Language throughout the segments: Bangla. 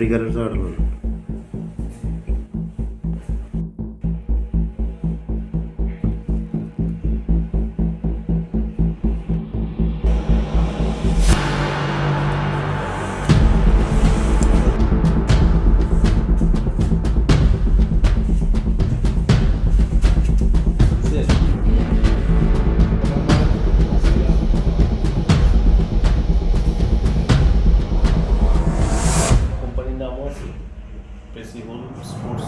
ట్రిగర్ নামও আছে? পেসিবল স্পোর্টস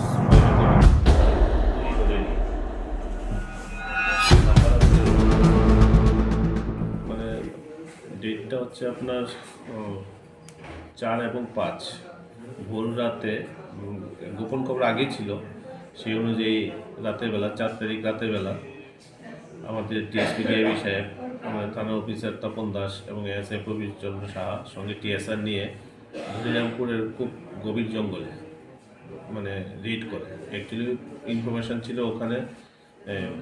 মানে ডেটটা হচ্ছে আপনার চার এবং পাঁচ। ভোর রাতে গোপন খবর আগেই ছিল, সেই অনুযায়ী রাতের বেলা, চার তারিখ রাতের বেলা আমাদের ডিএসপি ডিআইবি সাহেব, আমাদের থানা অফিসার তপন দাস এবং এএসআই প্রবীর চন্দ্র সাহা সঙ্গে টিএসআর নিয়ে হরিরামপুরের খুব গভীর জঙ্গলে মানে রিড করে। অ্যাকচুয়ালি ইনফরমেশান ছিল ওখানে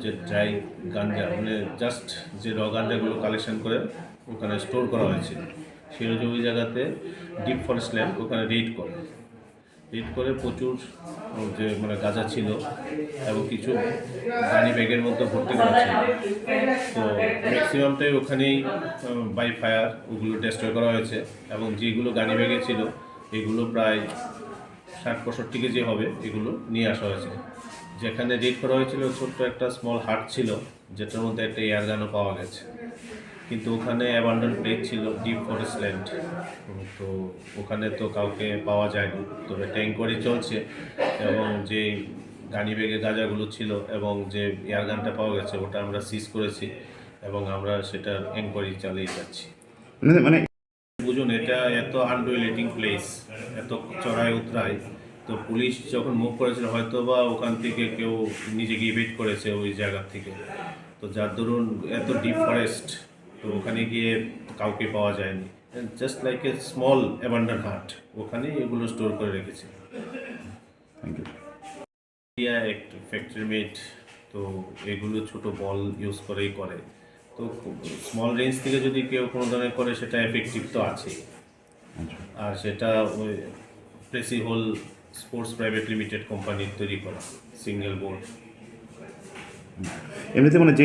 যে ড্রাই গাঞ্জা মানে জাস্ট যে র গাঞ্জাগুলো কালেকশন করে ওখানে স্টোর করা হয়েছিল। সেই ওই জায়গাতে ডিপ ফরেস্ট ল্যাম্প ওখানে রেড করে। রিড করে প্রচুর যে মানে গাঁজা ছিল এবং কিছু গাড়ি ব্যাগের মধ্যে ভর্তি করা ছিল। তো ম্যাক্সিমামটাই ওখানেই বাই ফায়ার ওগুলো ডেস্ট্রয় করা হয়েছে এবং যেগুলো গাড়ি ব্যাগে ছিল, এগুলো প্রায় ষাট পঁয়ষট্টি কেজি হবে, এগুলো নিয়ে আসা হয়েছে। যেখানে রেড করা হয়েছিল, ছোট্ট একটা স্মল হাট ছিল, যেটার মধ্যে একটা এয়ার গানও পাওয়া গেছে। কিন্তু ওখানে অ্যাবান্ডন প্লেস ছিল ডিপ ফরেস্ট ল্যান্ড তো ওখানে তো কাউকে পাওয়া যায়নি। তবে এনকোয়ারি চলছে এবং যে গাড়ি বেগে গাঁজাগুলো ছিল এবং যে এয়ার গানটা পাওয়া গেছে ওটা আমরা সিজ করেছি এবং আমরা সেটার এনকোয়ারি চালিয়ে যাচ্ছি। মানে মানে বুঝুন এটা এত আনডুয়েলেটিং প্লেস এত চড়াই উতরাই তো পুলিশ যখন মুভ করেছিল হয়তো বা ওখান থেকে কেউ নিজেকে ইভেট করেছে ওই জায়গা থেকে। তো যার দরুন এত ডিপ ফরেস্ট তো ওখানে গিয়ে কাউকে পাওয়া যায়নি। Just like a small abandoned hut ওখানে এগুলো স্টোর করে রেখেছে। ইন্ডিয়া একটা ফ্যাক্টরি মেড তো এগুলো ছোট বল ইউজ করেই করে। তো স্মল রেঞ্জ থেকে যদি কেউ কোনো ধরনের করে সেটা এফেক্টিভ তো আছে আচ্ছা। আর সেটা ওই প্রেসি হোল স্পোর্টস প্রাইভেট লিমিটেড কোম্পানির তৈরি করা সিঙ্গেল বোর্ড এমনিতে মানে যে